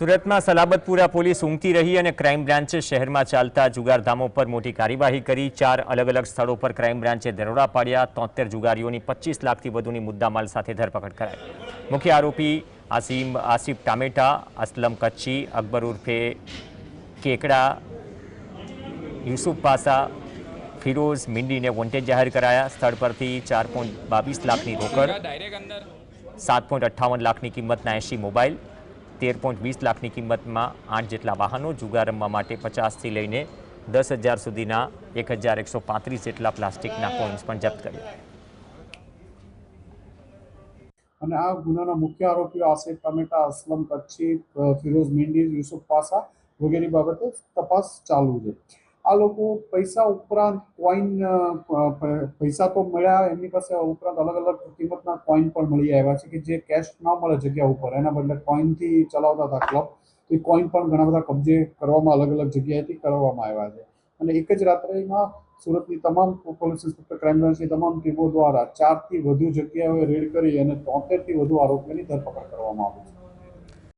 સુરતમાં સલાબતપુરા પોલીસ ઊંઘતી રહી અને ક્રાઇમ બ્રાન્ચે શહેરમાં ચાલતા જુગારધામો પર મોટી કાર્યવાહી કરી. ચાર અલગ અલગ સ્થળો પર ક્રાઇમ બ્રાન્ચે દરોડા પાડ્યા. તોતેર જુગારીઓની પચીસ લાખથી વધુની મુદ્દામાલ સાથે ધરપકડ કરાઈ. મુખ્ય આરોપી આસિમ, આસિફ ટામેટા, અસલમ કચ્છી, અકબર ઉર્ફે કેકડા, યુસુફ પાસા, ફિરોઝ મિંડીને વોન્ટેડ જાહેર કરાયા. સ્થળ પરથી ચાર પોઈન્ટ બાવીસ લાખની રોકડ, સાત પોઈન્ટ અઠ્ઠાવન લાખની કિંમતના એંશી મોબાઈલ તેર પોઈન્ટ વીસ લાખની કિંમતમાં આઠ જેટલા વાહનો જુગાર રમવા માટે પચાસથી લઈને દસ હજાર સુધીના એક હજાર એકસો પાંત્રીસ જેટલા પ્લાસ્ટિકના કોઇન્સ પણ જપ્ત કર્યા. અને આ ગુનાના મુખ્ય આરોપીઓ આસિફ ટમેટા, અસલમ કચ્છી, ફિરોઝ મિંડી યુસુફ પાસા વગેરે બાબતે તપાસ ચાલુ છે. આ લોકો પૈસા ઉપરાંત કોઈન પૈસા તો મળ્યા, એમની પાસે ઉપરાંત અલગ અલગ કિંમતના કોઈન પણ મળી આવ્યા છે કે જે કેશ ન મળે જગ્યા ઉપર. એના બદલે કોઈનથી ચલાવતા હતા ક્લબ એ કોઈન પણ ઘણા બધા કબજે કરવામાં અલગ અલગ જગ્યાએથી કરવામાં આવ્યા છે. અને એક જ રાત્રિમાં સુરતની તમામ પોલીસ ઇન્સ્પેક્ટર ક્રાઇમ બ્રાન્ચની તમામ ટીમો દ્વારા ચારથી વધુ જગ્યાઓએ રેડ કરી અને તોતેરથી વધુ આરોપીઓની ધરપકડ કરવામાં આવી છે.